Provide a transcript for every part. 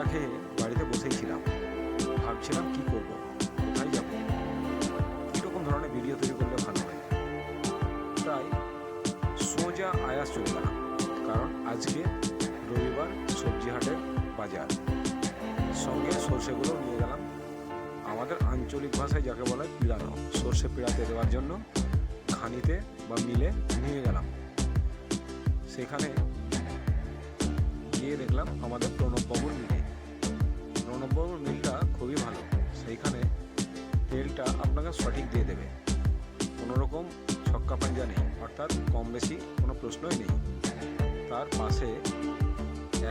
চাটা খেয়ে বাড়িতে বসেই ছিলাম। ভাবছিলাম কি করব, কোথায় যাব? কীরকম ধরনের ভিডিও তৈরি করলে ভালো হয়? তাই সোজা আয়াস চলে গেলাম, কারণ আজকে রবিবার সবজি হাটের বাজার। সঙ্গে সর্ষেগুলো নিয়ে গেলাম। আমাদের আঞ্চলিক ভাষায় যাকে বলা হয় পিড়ানো, সর্ষে পিড়াতে দেওয়ার জন্য খানিতে বা মিলে নিয়ে গেলাম। সেখানে গিয়ে দেখলাম আমাদের প্রণববাবুর মিলে প্রণববাবুর মিলটা খুবই ভালো। সেইখানে তেলটা আপনাকে সঠিক দিয়ে দেবে। কোনো রকম ছক্কা পাঞ্জা নেই, অর্থাৎ কম বেশি কোনো প্রশ্নই নেই। তার পাশে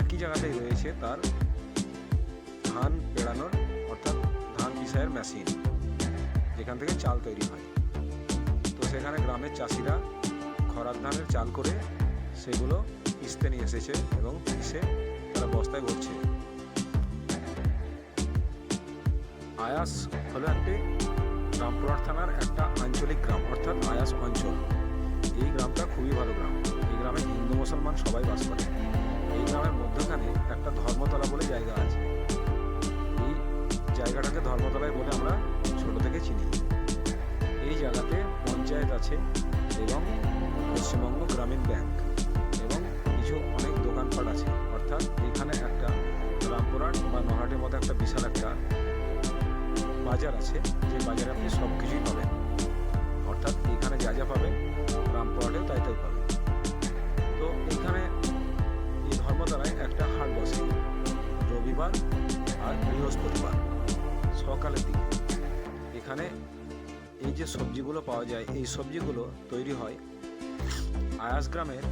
একই জায়গাতেই রয়েছে তার ধান পেড়ানোর, অর্থাৎ ধান পিসাইয়ের মেশিন যেখান থেকে চাল তৈরি হয়। তো সেখানে গ্রামের চাষিরা খরার ধানের চাল করে সেগুলো পিসতে নিয়ে এসেছে এবং পিসে তারা বস্তায় ভরছে। আয়াস হলো একটি রামপুরহাট থানার একটা আঞ্চলিক গ্রাম, অর্থাৎ আয়াস অঞ্চল। এই গ্রামটা খুবই ভালো গ্রাম। এই গ্রামে হিন্দু, মুসলমান সবাই বাস করে। এই গ্রামের মধ্যখানে একটা ধর্মতলা বলে জায়গা আছে। এই জায়গাটাকে ধর্মতলায় বলে আমরা ছোট থেকে চিনি। এই জায়গাতে পঞ্চায়েত আছে এবং পশ্চিমবঙ্গ গ্রামীণ ব্যাংক এবং কিছু অনেক দোকানপাট আছে। অর্থাৎ এখানে একটা রামপুরহাট বা নহাটের মতো একটা বিশাল একটা বাজার আছে, যে বাজারে আপনি সব কিছুই পাবেন। অর্থাৎ এখানে যা যা পাবেন, রামপুরহাটেও তাই তাই পাবেন। তো এখানে এই ধর্মতলায় একটা হাট বসে, রবিবার আর বৃহস্পতিবার, সকালের দিকে। এখানে এই যে সবজিগুলো পাওয়া যায়, এই সবজিগুলো তৈরি হয় আয়াস গ্রামের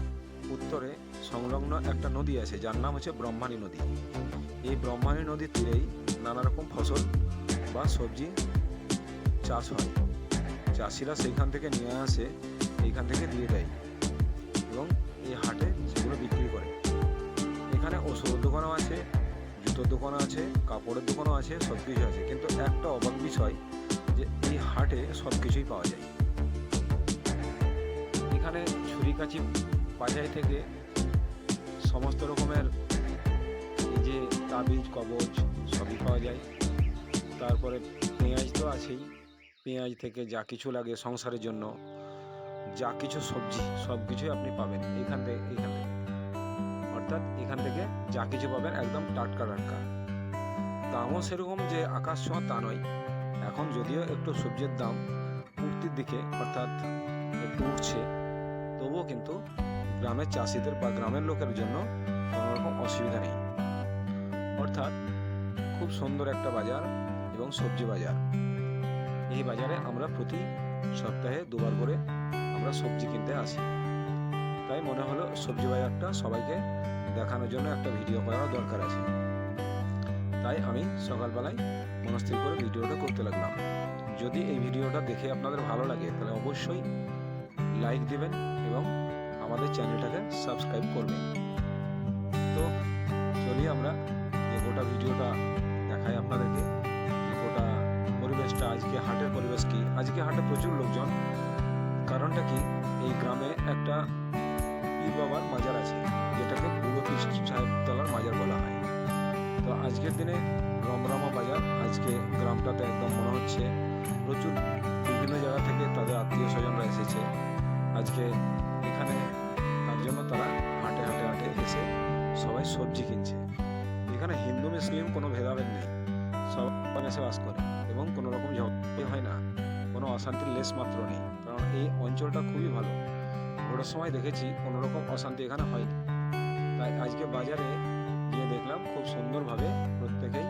উত্তরে সংলগ্ন একটা নদী আছে, যার নাম হচ্ছে ব্রহ্মানী নদী। এই ব্রহ্মানী নদীর তীরেই নানা রকম ফসল বা সবজি চাষ হয়। চাষিরা সেইখান থেকে নিয়ে আসে, এইখান থেকে দিয়ে দেয় এবং এই হাটে সেগুলো বিক্রি করে। এখানে ওষুধের দোকানও আছে, জুতোর দোকানও আছে, কাপড়ের দোকানও আছে সব কিছু আছে। কিন্তু একটা অবাক বিষয় যে এই হাটে সব কিছুই পাওয়া যায়। এখানে ছুরি কাচি বাজাই থেকে সমস্ত রকমের যে তাবিজ কবচ সবই পাওয়া যায়। তারপরে পেঁয়াজ তো আছেই। পেঁয়াজ থেকে যা কিছু লাগে সংসারের জন্য, যা কিছু সবজি সব কিছুই আপনি পাবেন এখান থেকে এখান থেকে। অর্থাৎ এখান থেকে যা কিছু পাবেন একদম টাটকা টাটকা। দামও সেরকম যে আকাশ ছোঁয়া তা নয়। এখন যদিও একটু সবজির দাম উঠতির দিকে অর্থাৎ একটু উঠছে, তবুও কিন্তু গ্রামের চাষিদের বা গ্রামের লোকের জন্য কোনো রকম অসুবিধা নেই। অর্থাৎ খুব সুন্দর একটা বাজার এবং সবজি বাজার। এই বাজারে আমরা প্রতি সপ্তাহে দুবার করে আমরা সবজি কিনতে আসি। তাই মনে হলো সবজি বাজারটা সবাইকে দেখানোর জন্য একটা ভিডিও করার দরকার আছে। তাই আমি সকালবেলায় মনস্থির করে ভিডিওটা করতে লাগলাম। যদি এই ভিডিওটা দেখে আপনাদের ভালো লাগে, তাহলে অবশ্যই লাইক দেবেন এবং আমাদের চ্যানেলটাকে সাবস্ক্রাইব করবেন। তো চলি আমরা যে গোটা ভিডিওটা দেখাই আপনাদেরকে। পরিবেশ কি? আজকে হাটে প্রচুর লোকজন। কারণটা কি? এই গ্রামে একটা পীর বাবার মাজার আছে, যেটাকে পীর সাহেব তলার মাজার বলা হয়। তো আজকের দিনে রমরমা বাজার, আজকে গ্রামটাতে একদম মনে হচ্ছে প্রচুর বিভিন্ন জায়গা থেকে তাদের আত্মীয় স্বজনরা এসেছে। আজকে এখানে তার জন্য তারা হাটে হাটে হাটে এসে সবাই সবজি কিনছে। এখানে হিন্দু, মুসলিম কোনো ভেদাভেদ নেই। সবাই এসে বাস করে এবং কোনো রকম ঝগড়া হয় না। কোনো অশান্তির লেশ মাত্র নেই। কারণ এই অঞ্চলটা খুবই ভালো। ভোটের সময় দেখেছি কোনো রকম অশান্তি এখানে হয়নি। তাই আজকে বাজারে গিয়ে দেখলাম খুব সুন্দরভাবে প্রত্যেকেই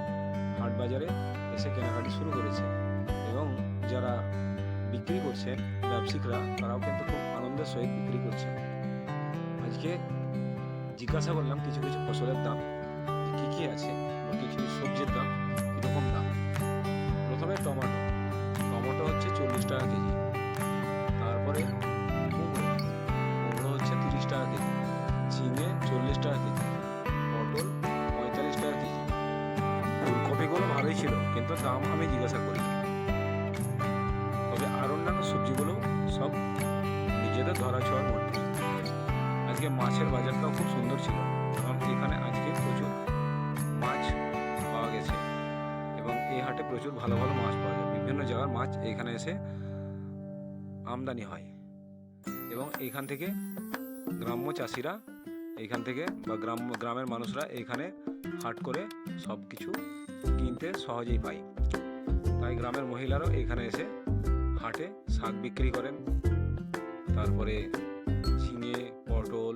হাট বাজারে এসে কেনাকাটি শুরু করেছে। এবং যারা বিক্রি করছেন, ব্যবসায়িকরা, তারাও কিন্তু খুব আনন্দের সহিত বিক্রি করছেন। আজকে জিজ্ঞাসা করলাম কিছু কিছু ফসলের দাম কী কী আছে বা কিছু সবজির দাম। কীরকম দাম। প্রথমে টমেটো। টমেটো হচ্ছে চল্লিশ টাকা কেজি। তারপরে কুমড়ো। কুমড়ো হচ্ছে তিরিশ টাকা কেজি। ঝিঙে চল্লিশ টাকা কেজি। পটল পঁয়তাল্লিশ টাকা কেজি। ফুলকপিগুলো ভালোই ছিল, কিন্তু দাম আমি জিজ্ঞাসা করি। তবে আর অন্যান্য সবজিগুলো সব নিজেদের ধরা ছোঁয়ার মধ্যে। আজকে মাছের বাজারটাও খুব সুন্দর ছিল। কারণ এখানে হাটে প্রচুর ভালো ভালো মাছ পাওয়া যায়। বিভিন্ন জায়গার মাছ এখানে এসে আমদানি হয়। এবং এইখান থেকে গ্রাম্য চাষিরা এইখান থেকে বা গ্রাম, গ্রামের মানুষরা এইখানে হাট করে সব কিছু কিনতে সহজেই পায়। তাই গ্রামের মহিলারাও এখানে এসে হাটে শাক বিক্রি করেন। তারপরে ঝিঙে, পটল,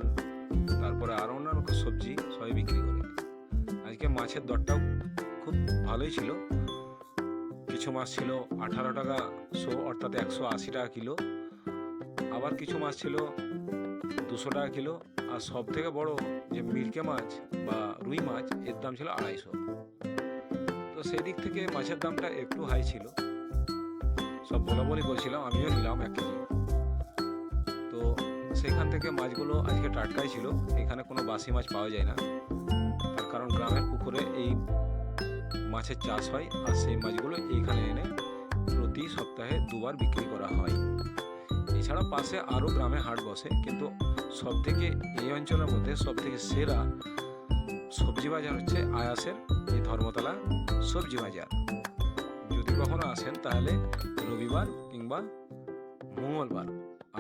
তারপরে আরও অন্যান্য সবজি সবই বিক্রি করে আজকে মাছের দরটাও খুব ভালোই ছিল। কিছু মাছ ছিল আঠারো টাকা শো, অর্থাৎ একশো আশি টাকা কিলো। আবার কিছু মাছ ছিল দুশো টাকা কিলো। আর সব থেকে বড় যে মিরকে মাছ বা রুই মাছ, এর দাম ছিল আড়াইশো। তো সেই দিক থেকে মাছের দামটা একটু হাই ছিল। সব বলা বলি করছিলাম আমিও নিলাম এক কেজি। তো সেখান থেকে মাছগুলো আজকে টাটকাই ছিল, এখানে কোনো বাসি মাছ পাওয়া যায় না। তার কারণ গ্রামের পুকুরে এই মাছের চাষ হয় আর সেই মাছগুলো এইখানে এনে প্রতি সপ্তাহে দুবার বিক্রি করা হয়। এছাড়া পাশে আরও গ্রামে হাট বসে, কিন্তু সব থেকে এই অঞ্চলের মধ্যে সব থেকে সেরা সবজি বাজার হচ্ছে আয়াসের এই ধর্মতলা সবজি বাজার। যদি কখনো আসেন তাহলে রবিবার কিংবা মঙ্গলবার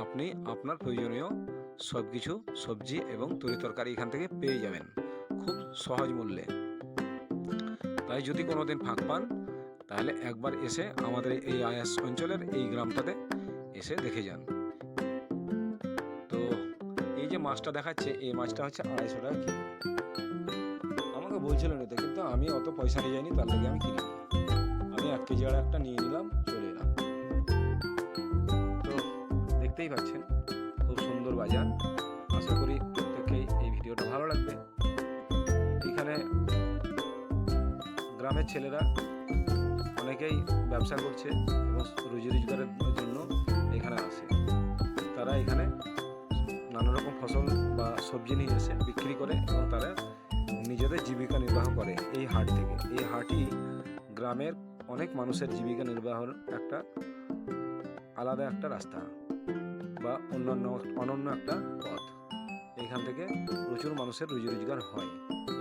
আপনি আপনার প্রয়োজনীয় সব কিছু সবজি এবং তরি তরকারি এখান থেকে পেয়ে যাবেন। খুব সহজ মূল্যে। তাই যদি কোনো দিন ফাঁক পান, তাহলে একবার এসে আমাদের এই আয়াস অঞ্চলের এই গ্রামটাতে এসে দেখে যান। তো এই যে মাছটা দেখাচ্ছে, এই মাছটা হচ্ছে আড়াইশো টাকা কিলো। আমাকে বলছিল নিতে কিন্তু আমি অত পয়সা নিয়ে যাইনি, তার লাগে আমি কিনিনি আমি এক কেজি আর একটা নিয়ে নিলাম, চলে এলাম। তো দেখতেই পাচ্ছেন, খুব সুন্দর বাজার। আশা করি প্রত্যেকেই এই ভিডিওটা ভালো লাগবে। এখানে গ্রামের ছেলেরা অনেকেই ব্যবসা করছে এবং রুজি রোজগারের জন্য এখানে আসে। তারা এখানে নানা রকম ফসল বা সবজি নিয়ে এসে বিক্রি করে এবং তারা নিজেদের জীবিকা নির্বাহ করে এই হাট থেকে। এই হাটই গ্রামের অনেক মানুষের জীবিকা নির্বাহের একটা আলাদা একটা রাস্তা বা অন্যান্য, অনন্য একটা পথ। এইখান থেকে প্রচুর মানুষের রুজি রোজগার হয়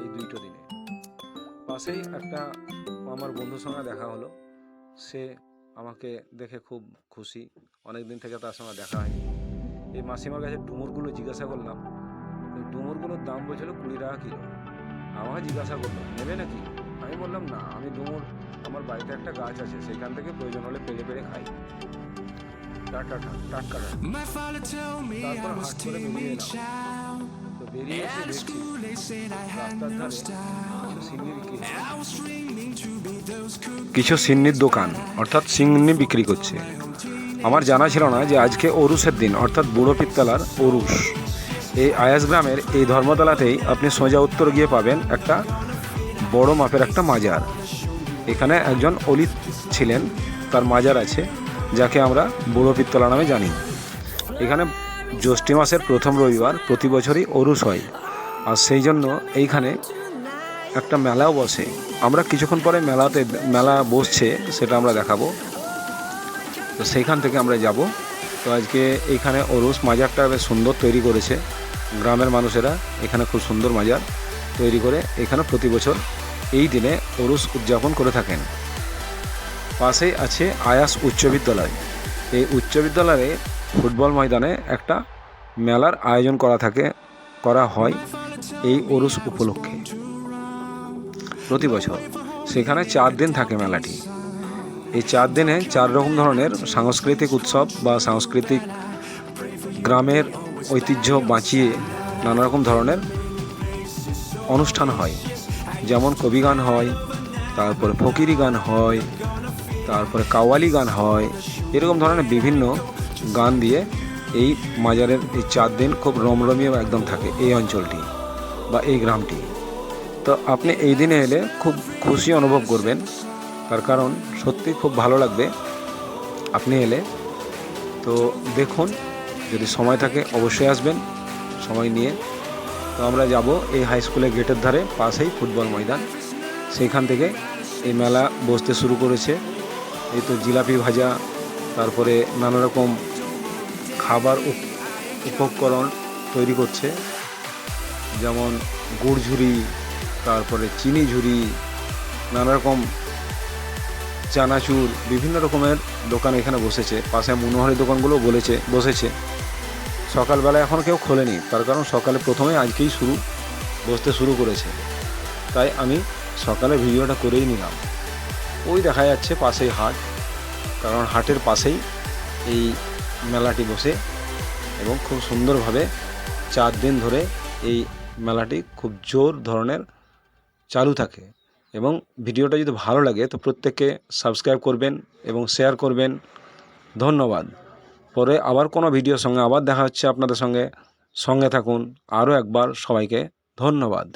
এই দুইটো দিনে। পাশেই একটা আমার বন্ধুর সঙ্গে দেখা হলো। সে আমাকে দেখে খুব খুশি। অনেক দিন থেকে তার সঙ্গে দেখা হয়নি। এই মাসিমার কাছে ডুমুরগুলো জিজ্ঞাসা করলাম ওই ডুমুরগুলোর দাম বলছিল কুড়ি টাকা কিলো। আমাকে জিজ্ঞাসা করল নেবে নাকি? আমি বললাম না আমি ডুমুর আমার বাড়িতে একটা গাছ আছে সেখান থেকে প্রয়োজন হলে পেরে পেরে খাই। টাটকা টাটকা টাটকা। My father told me I তারপর হাট করে বেরিয়ে এলাম। তো বেরিয়ে এসে দেখছি রাস্তার ধারে. কিছু সিন্নির দোকান, অর্থাৎ সিন্নি বিক্রি করছে। আমার জানা ছিল না যে আজকে অরুষের দিন, অর্থাৎ বুড়ো পিত্তলার অরুষ এই আয়াস গ্রামের এই ধর্মতলাতেই আপনি সোজা উত্তর গিয়ে পাবেন একটা বড় মাপের একটা মাজার। এখানে একজন অলিত ছিলেন, তার মাজার আছে, যাকে আমরা বুড়ো পিত্তলা নামে জানি। এখানে জ্যৈষ্ঠী মাসের প্রথম রবিবার প্রতি বছরই অরুষ হয়, আর সেই জন্য এইখানে একটা মেলাও বসে। আমরা কিছুক্ষণ পরে মেলাতে, মেলা বসছে, সেটা আমরা দেখাবো। তো সেইখান থেকে আমরা যাব। তো আজকে এইখানে অরুষ মাজারটা বেশ সুন্দর তৈরি করেছে। গ্রামের মানুষেরা এখানে খুব সুন্দর মাজার তৈরি করে এখানে প্রতি বছর এই দিনে অরুষ উদযাপন করে থাকেন। পাশেই আছে আয়াস উচ্চ বিদ্যালয়। এই উচ্চ বিদ্যালয়ে ফুটবল ময়দানে একটা মেলার আয়োজন করা থাকে, করা হয় এই অরুষ উপলক্ষে। প্রতি বছর। সেখানে চার দিন থাকে মেলাটি। এই চার দিনে চার রকম ধরনের সাংস্কৃতিক উৎসব বা সাংস্কৃতিক গ্রামের ঐতিহ্য বাঁচিয়ে নানা রকম ধরনের অনুষ্ঠান হয়। যেমন কবি গান হয়, তারপরে ফকিরি গান হয়, তারপরে কাওয়ালি গান হয়, এরকম ধরনের বিভিন্ন গান দিয়ে এই মাজারের এই চার দিন খুব রমরমীয় একদম থাকে এই অঞ্চলটি বা এই গ্রামটি। তো আপনি এই দিনে এলে খুব খুশি অনুভব করবেন। তার কারণ সত্যি খুব ভালো লাগবে আপনি এলে। তো দেখুন, যদি সময় থাকে অবশ্যই আসবেন, সময় নিয়ে। তো আমরা যাব এই হাই স্কুলের গেটের ধারে পাশেই ফুটবল ময়দান। সেইখান থেকে এই মেলা বসতে শুরু করেছে। এই তো জিলাপি ভাজা, তারপরে নানা রকম খাবার উপ- উপকরণ তৈরি করছে। যেমন গুড় ঝুড়ি তারপরে চিনি ঝুড়ি নানা রকম চানাচুর, বিভিন্ন রকমের দোকান এখানে বসেছে। পাশে মনোহারি দোকানগুলো বলেছে, বসেছে। সকালবেলা এখন কেউ খোলেনি, তার কারণ সকালে প্রথমে আজকেই শুরু, বসতে শুরু করেছে। তাই আমি সকালে ভিডিওটা করেই নিলাম। ওই দেখা যাচ্ছে পাশেই হাট, কারণ হাটের পাশেই এই মেলাটি বসে এবং খুব সুন্দরভাবে চার দিন ধরে এই মেলাটি খুব জোর ধরনের চালু থাকে। এবং ভিডিওটা যদি ভালো লাগে তো প্রত্যেককে সাবস্ক্রাইব করবেন এবং শেয়ার করবেন। ধন্যবাদ। পরে আবার কোনো ভিডিওর সঙ্গে আবার দেখা হচ্ছে আপনাদের সঙ্গে। সঙ্গে থাকুন। আরও একবার সবাইকে ধন্যবাদ।